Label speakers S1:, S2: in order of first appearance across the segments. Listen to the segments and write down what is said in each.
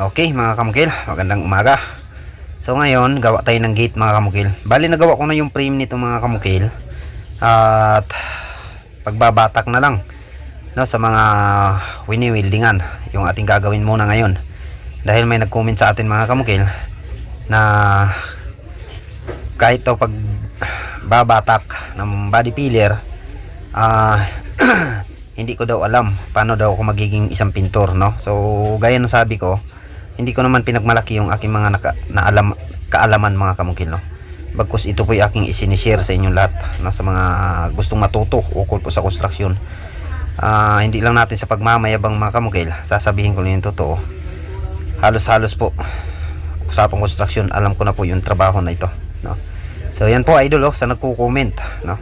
S1: Okay mga kamukil, magandang umaga. So ngayon, gawa tayo ng gate mga kamukil. Bali nagawa ko na yung frame nito mga kamukil. At pagbabatak na lang no sa mga wini-wieldingan yung ating gagawin muna ngayon. Dahil may nag-comment sa atin mga kamukil na kahit daw pag babatak ng body pillar ah hindi ko daw alam paano daw ako magiging isang pintor no so gaya ng sabi ko hindi ko naman pinagmalaki yung aking mga naka, naalam, kaalaman mga kamukil no? Bagkus ito po yung aking isinishare sa inyong lahat no, sa mga gustong matuto ukol po sa construction. Ah, hindi lang natin sa pagmamayabang mga kamukil sasabihin ko na yung totoo. Halos halos po usapang construction alam ko na po yung trabaho na ito no? So yan po idol oh, sa nagko-comment no?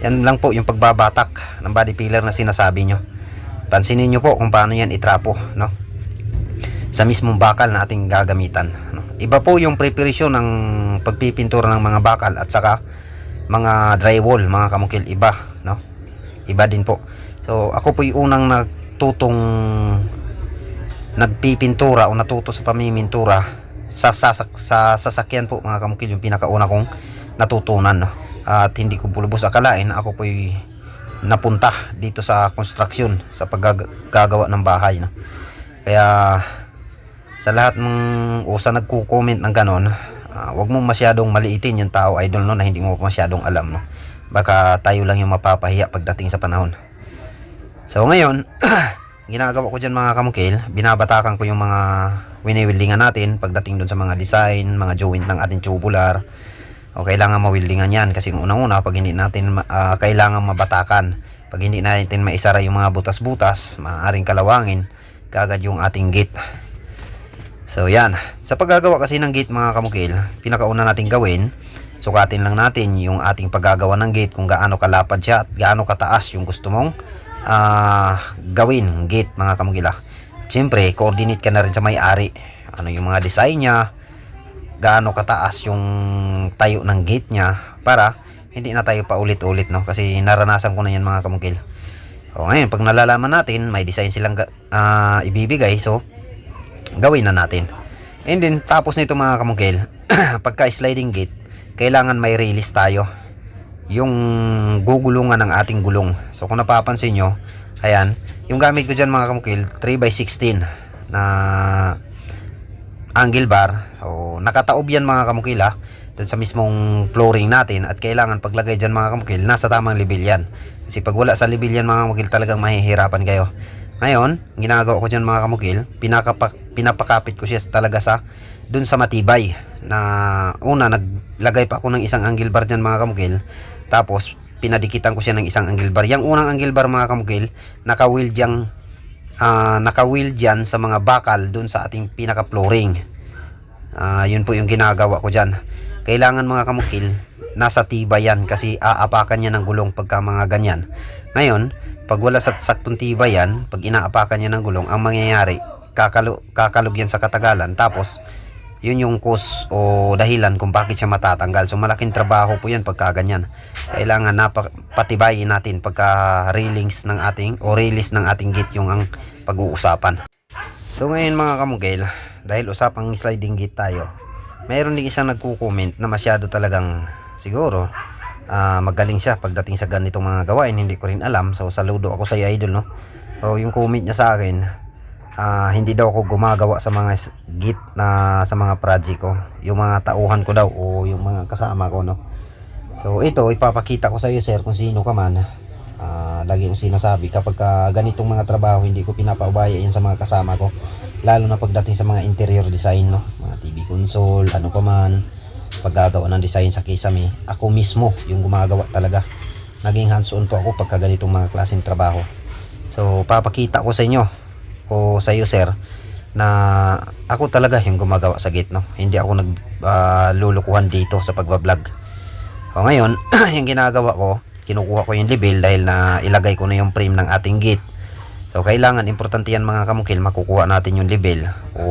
S1: Yan lang po yung pagbabatak ng body pillar na sinasabi nyo. Pansinin nyo po kung paano yan itrapo, no? Sa mismong bakal na ating gagamitan. Iba po yung preparation ng pagpipintura ng mga bakal at saka mga drywall, mga kamukil, iba, no? Iba din po. So, ako po yung unang nagtutong nagpipintura o natuto sa pamimintura sa, sa, sa sasakyan po mga kamukil yung pinakauna kong natutunan, no? at hindi ko po lubos akalain ako po'y napunta dito sa construction sa paggagawa ng bahay no? kaya sa lahat ng o nagko-comment ng ganon uh, wag mo masyadong maliitin yung tao idol no na hindi mo masyadong alam no. Baka tayo lang yung mapapahiya pagdating sa panahon. So ngayon ginagawa ko dyan mga kamukil binabatakan ko yung mga winiwildingan natin pagdating dun sa mga design mga joint ng ating tubular. O kailangan mawildingan yan kasi unang-una pag hindi natin uh, kailangan mabatakan pag hindi natin maisara yung mga butas-butas maaaring kalawangin kagad yung ating gate so yan. Sa paggagawa kasi ng gate mga kamukil pinakauna natin gawin sukatin lang natin yung ating paggagawa ng gate kung gaano kalapad siya at gaano kataas yung gusto mong uh, gawin gate mga kamukila at syempre coordinate ka na rin sa may-ari. Ano yung mga design niya gaano kataas yung tayo ng gate niya para hindi na tayo paulit-ulit no? Kasi naranasan ko na yan mga kamukil. O ngayon pag nalalaman natin may design silang uh, ibibigay. So gawin na natin. And then tapos nito mga kamukil pagka sliding gate kailangan may release tayo. Yung gugulungan ng ating gulong. So kung napapansin nyo ayan yung gamit ko dyan mga kamukil 3x16 na angle bar. So nakataob yan mga kamukila dun sa mismong flooring natin. At kailangan paglagay dyan mga kamukil nasa tamang level yan. Kasi pag wala sa level yan mga kamukil talagang mahihirapan kayo ngayon ginagawa ko dyan mga kamukil pinakapak, pinapakapit ko siya talaga sa dun sa matibay na una naglagay pa ako ng isang angle bar dyan mga kamukil tapos pinadikitan ko siya ng isang angle bar yung unang angle bar mga kamukil naka wheel dyan uh, naka-wheel dyan sa mga bakal dun sa ating pinaka-flooring. Uh, yun po yung ginagawa ko dyan. Kailangan mga kamukil, nasa tiba yan kasi aapakan niya ng gulong pagka mga ganyan. Ngayon, pag wala sa saktong tiba yan, pag inaapakan niya ng gulong, ang mangyayari, kakalo, kakalog yan sa katagalan. Tapos, yun yung cause o dahilan kung bakit siya matatanggal. So malaking trabaho po yan pagka ganyan. Kailangan napatibayin natin pagka railings ng ating o release ng ating gate yung ang pag-uusapan. So ngayon mga kamugel, dahil usapang sliding gate tayo, mayroon din isang nagko-comment na masyado talagang siguro uh, magaling siya pagdating sa ganitong mga gawain. Hindi ko rin alam. So saludo ako sa idol no. So yung comment niya sa akin, uh, hindi daw ako gumagawa sa mga git na sa mga project ko yung mga tauhan ko daw o yung mga kasama ko no so ito ipapakita ko sa iyo sir kung sino ka man uh, lagi kong sinasabi kapag ka ganitong mga trabaho hindi ko pinapaubaya yan sa mga kasama ko lalo na pagdating sa mga interior design no mga TV console ano pa man paggagawa ng design sa kisame ako mismo yung gumagawa talaga. Naging hands on po ako pagka ganitong mga klaseng trabaho. So papakita ko sa inyo o sa iyo sir na ako talaga yung gumagawa sa gate no? Hindi ako nag uh, dito sa pagbablog. O ngayon yung ginagawa ko kinukuha ko yung level dahil na ilagay ko na yung frame ng ating gate. So kailangan importante yan mga kamukil makukuha natin yung level o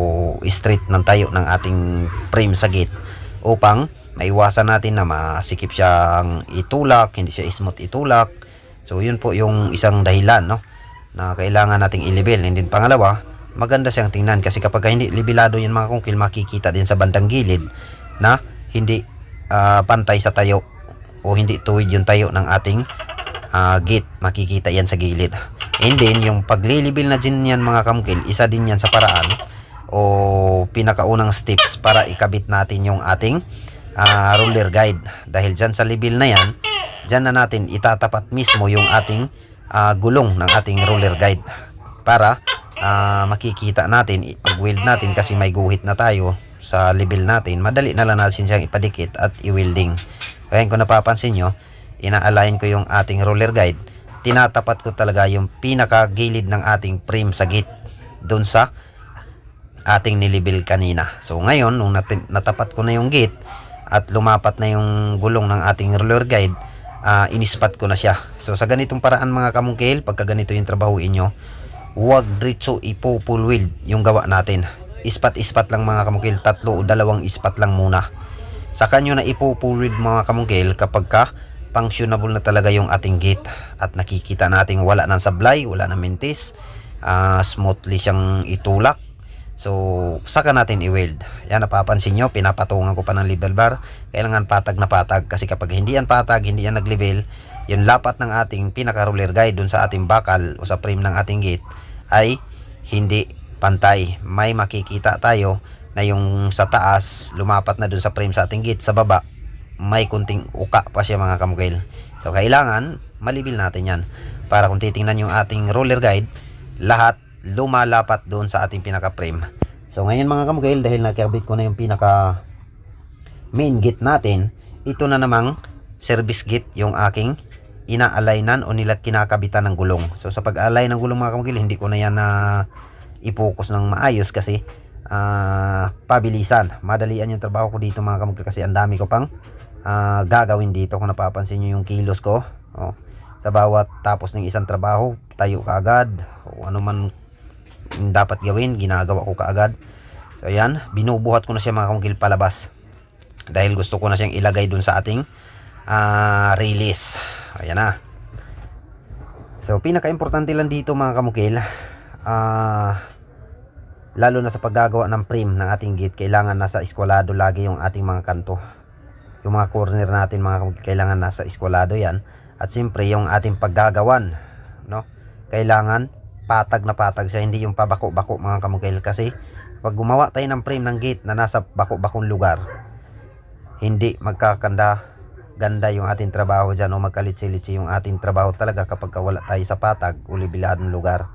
S1: straight ng tayo ng ating frame sa gate upang maiwasan natin na masikip siyang itulak hindi siya smooth itulak. So yun po yung isang dahilan no na kailangan nating i-level. And then pangalawa maganda siyang tingnan kasi kapag hindi libilado yan mga kungkil makikita din sa bandang gilid na hindi ah, pantay sa tayo o hindi tuwid yung tayo ng ating ah, gate. Makikita yan sa gilid. And then yung paglilibil na din yan mga kamukil isa din yan sa paraan o pinakaunang steps para ikabit natin yung ating ah, roller guide. Dahil dyan sa libil na yan dyan na natin itatapat mismo yung ating ah, gulong ng ating roller guide para ah, makikita natin pag weld natin kasi may guhit na tayo sa level natin. Madali na lang natin siyang ipadikit at i-welding. Kaya kung napapansin nyo ina-align ko yung ating roller guide. Tinatapat ko talaga yung pinakagilid ng ating frame sa gate doon sa ating nilibil kanina. So ngayon nung natin, natapat ko na yung gate at lumapat na yung gulong ng ating roller guide ah, inispat ko na siya. So sa ganitong paraan mga kamungkil pagka ganito yung trabahuin nyo huwag diretso ipo full wheel yung gawa natin. Ispat-ispat lang mga kamungkil. Tatlo o dalawang ispat lang muna. Saka nyo na ipo full wheel mga kamungkil kapag ka functionable na talaga yung ating gate at nakikita nating wala ng sablay wala ng mintis ah, smoothly siyang itulak So, saka natin i-weld. Yan, napapansin nyo, pinapatungan ko pa ng level bar. Kailangan patag na patag. Kasi kapag hindi yan patag, hindi yan nag-level, yung lapat ng ating pinaka-roller guide dun sa ating bakal o sa frame ng ating gate ay hindi pantay. May makikita tayo na yung sa taas, lumapat na dun sa frame sa ating gate. Sa baba, may kunting uka pa siya mga kamukil. So, kailangan malibil natin yan. Para kung titingnan yung ating roller guide, lahat lumalapat doon sa ating pinaka frame. So ngayon mga kamukil dahil nakikabit ko na yung pinaka main gate natin, ito na namang service gate yung aking ina-alignan o nila kinakabitan ng gulong. So sa pag-align ng gulong mga kamukil, hindi ko na yan na i-focus ng maayos kasi ah, pabilisan. Madalian yung trabaho ko dito mga kamukil kasi ang dami ko pang ah, gagawin dito kung napapansin nyo yung kilos ko. Oh, sa bawat tapos ng isang trabaho, tayo kaagad o ano man dapat gawin, ginagawa ko kaagad. So ayan, binubuhat ko na siya mga kamukil palabas. Dahil gusto ko na siyang ilagay dun sa ating ah, release. Ayan na. So pinaka-importante lang dito mga kamukil, ah lalo na sa paggagawa ng frame ng ating gate, kailangan nasa eskwalado lagi yung ating mga kanto. Yung mga corner natin mga kamukil, kailangan nasa eskwalado yan. At siyempre yung ating paggagawan, no? Kailangan patag na patag siya, hindi yung pabako-bako mga kamukil kasi pag gumawa tayo ng frame ng gate na nasa bako-bakong lugar, hindi magkakanda ganda yung ating trabaho dyan o magkalitsi-litsi yung ating trabaho talaga kapag ka wala tayo sa patag o libiladong lugar.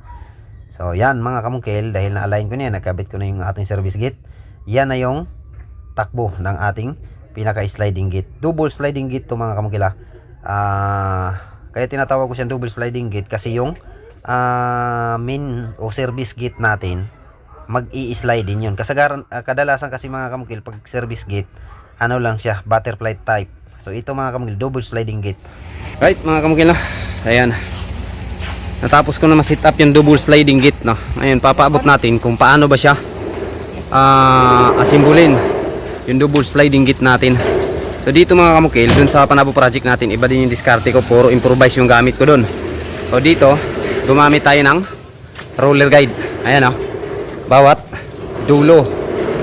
S1: So yan mga kamungkil dahil na-align ko na yan, nakabit ko na yung ating service gate. Yan na yung takbo ng ating pinaka-sliding gate. Double sliding gate to mga kamungkil ah. Ah, kaya tinatawag ko siyang double sliding gate kasi yung ah, main o service gate natin mag-i-slide din yun. Kasagaran, ah, kadalasan kasi mga kamukil pag service gate, ano lang siya, butterfly type. So ito mga kamukil, double sliding gate. Right mga kamukil no. Ayan. Natapos ko na ma-set up yung double sliding gate no. Ngayon papaabot natin kung paano ba siya ah asimbulin yung double sliding gate natin. So dito mga kamukil, dun sa Panabo project natin, iba din yung diskarte ko, puro improvise yung gamit ko dun. So dito, gumamit tayo ng roller guide. Ayan oh. Bawat dulo.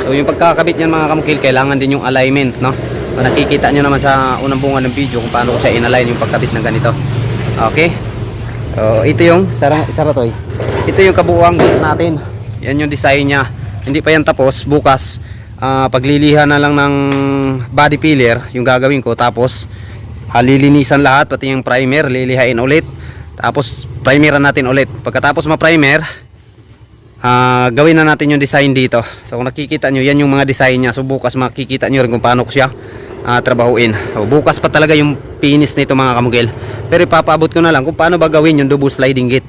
S1: So yung pagkakabit niyan mga kamukil, kailangan din yung alignment, no? So, nakikita nyo naman sa unang bunga ng video kung paano ko siya inalign yung pagkabit ng ganito. Okay? So ito yung sara saratoy. Ito yung kabuuang gate natin. Yan yung design niya. Hindi pa yan tapos. Bukas ah, paglilihan na lang ng body filler yung gagawin ko tapos halilinisan lahat pati yung primer lilihain ulit tapos primeran natin ulit. Pagkatapos ma-primer ah, gawin na natin yung design dito. So kung nakikita nyo yan yung mga design niya. So bukas makikita nyo rin kung paano ko siya ah, trabahuin. So, bukas pa talaga yung finish nito mga kamugil pero ipapaabot ko na lang kung paano ba gawin yung double sliding gate.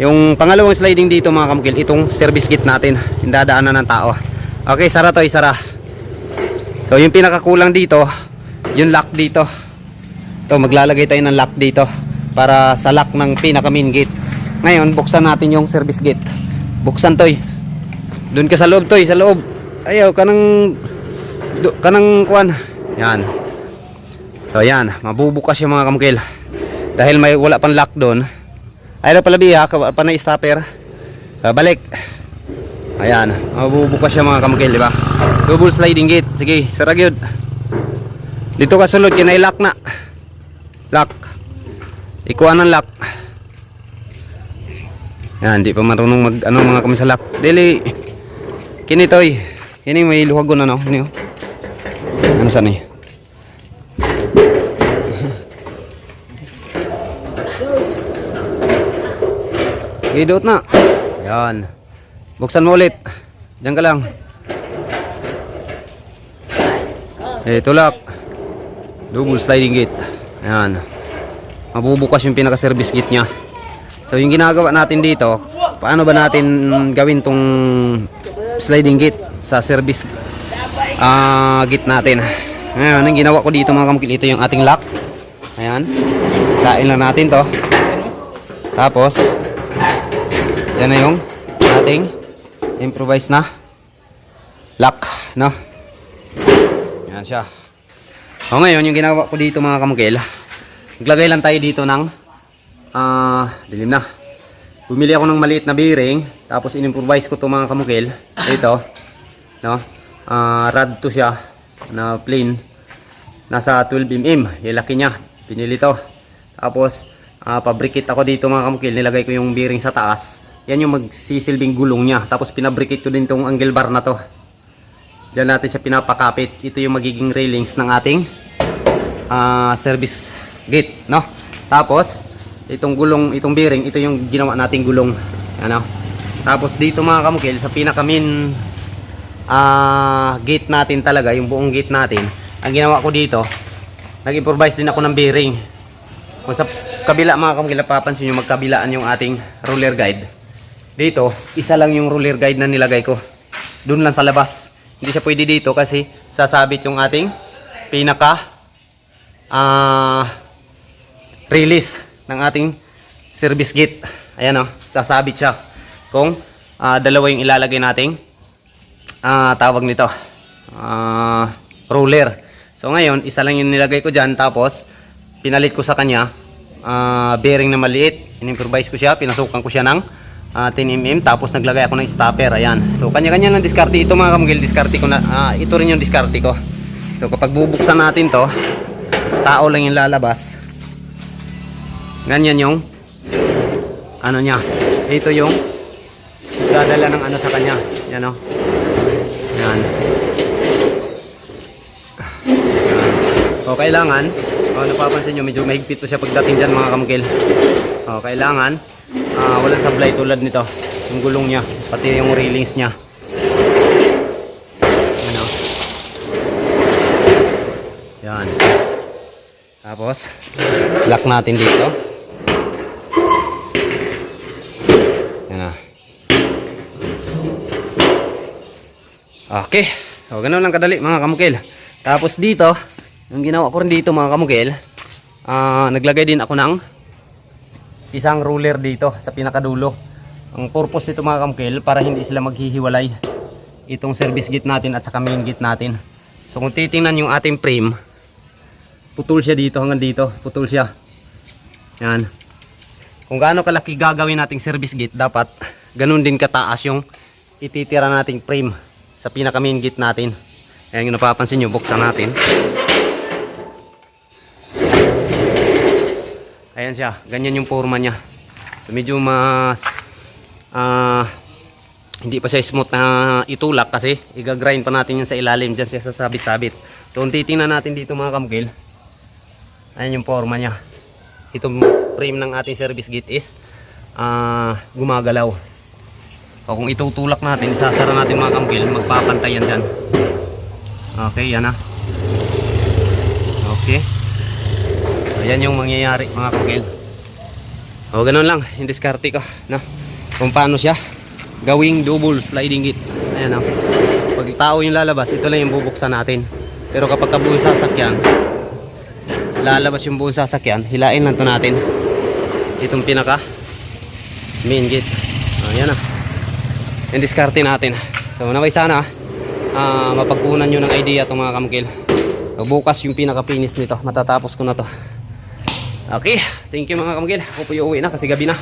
S1: Yung pangalawang sliding dito mga kamugil itong service gate natin yung dadaanan ng tao. Okay sara to sara. So yung pinakakulang dito yung lock dito. To maglalagay tayo ng lock dito para sa lock ng pinaka main gate. Ngayon buksan natin yung service gate. Buksan toy. Doon ka sa loob toy sa loob. Ayaw kanang kanang kuan yan. So yan. Mabubukas yung mga kamukil. Dahil may wala pang lock doon ayaw pala biya. Wala pa na stopper. Ah, balik.
S2: Ayan, mabubukas siya mga kamukil, di ba? Double sliding gate. Sige, sarag yun. Dito ka sulod, kinay lock na. Lock. Ikuha ng lock. Yan, di pa marunong mag, ano mga kami sa lock. Dili. Kini toy. Kini may luhagon ano. Kini oh. Ano sa ni? Idot na. Yan. Buksan mo ulit. Diyan ka lang. Eh, tulak. Double sliding gate. Ayan. Mabubukas yung pinaka-service gate niya. So, yung ginagawa natin dito, paano ba natin gawin tong sliding gate sa service ah gate natin. Ngayon, ang ginawa ko dito mga kamukil, ito yung ating lock. Ayan. Kain lang natin to. Tapos, yan na yung ating improvise na lock, no? Yan siya. O ngayon, yung ginawa ko dito mga kamukil, naglagay lang tayo dito ng ah, dilim na. Bumili ako ng maliit na bearing, tapos in-improvise ko to mga kamukil. Ito, no? Ah, rad to siya na plain. Nasa 12 mm, yung laki niya. Pinili to. Tapos, ah, pabrikit ako dito mga kamukil, nilagay ko yung bearing sa taas. Yan yung magsisilbing gulong niya. Tapos pinabrikit ko din tong angle bar na to. Diyan natin siya pinapakapit. Ito yung magiging railings ng ating ah, service gate, no? Tapos, itong gulong, itong bearing, ito yung ginawa nating gulong. Ano? Tapos dito mga kamukil, sa pinaka main ah, gate natin talaga, yung buong gate natin, ang ginawa ko dito, nag-improvise din ako ng bearing. Kung sa kabila mga kamukil, napapansin nyo, magkabilaan yung ating roller guide. Dito, isa lang yung roller guide na nilagay ko. Doon lang sa labas. Hindi siya pwede dito kasi sasabit yung ating pinaka ah release ng ating service gate. Ayan o, sasabit siya. Kung ah, dalawa yung ilalagay nating ah, tawag nito, ah, roller. So ngayon, isa lang yung nilagay ko dyan. Tapos, pinalit ko sa kanya, ah, bearing na maliit. In-improvise ko siya, pinasukan ko siya ng ah, 10 mm. Tapos naglagay ako ng stopper. Ayan. So kanya-kanya lang diskarte. Ito mga kamugil, diskarte ko na. ah, ito rin yung diskarte ko. So kapag bubuksan natin to, tao lang yung lalabas. Ganyan yung ano niya. Ito yung dadala ng ano sa kanya. Yan o. Yan. O kailangan, o napapansin nyo, medyo mahigpit to siya pagdating dyan mga kamukil. O kailangan, ah walang sablay tulad nito. Yung gulong niya, pati yung railings niya. Yan o. Yan. Tapos, lock natin dito. Okay. So, ganun lang kadali mga kamukil. Tapos dito, yung ginawa ko rin dito mga kamukil, ah naglagay din ako ng isang ruler dito sa pinakadulo. Ang purpose nito mga kamukil, para hindi sila maghihiwalay itong service gate natin at saka main gate natin. So kung titingnan yung ating frame, putol siya dito hanggang dito. Putol siya. Yan. Kung gaano kalaki gagawin nating service gate, dapat ganun din kataas yung ititira nating frame sa pinaka main gate natin. Ayan yung napapansin nyo, buksan natin. Ayan siya, ganyan yung forma niya. So, medyo mas ah hindi pa siya smooth na itulak kasi igagrind pa natin yan sa ilalim dyan siya sasabit-sabit. So kung titingnan natin dito mga kamukil, ayan yung forma niya. Itong frame ng ating service gate is ah gumagalaw. O kung itutulak natin, isasara natin mga kamukil, magpapantay yan dyan. Okay, yan na. Okay. Ayan yung mangyayari mga kamukil. O ganun lang, yung diskarte ko. No? Kung paano siya gawing double sliding gate. Ayan o. Pag tao yung lalabas, ito lang yung bubuksan natin. Pero kapag ka buong sasakyan, lalabas yung buong sasakyan, hilain lang to natin. Itong pinaka main gate. Ayan na. Yung diskarte natin. So naway sana ah mapagkunan nyo ng idea itong mga kamukil. So, bukas yung pinaka-finish nito. Matatapos ko na to. Okay, thank you mga kamukil. Ako po yung uwi na kasi gabi na.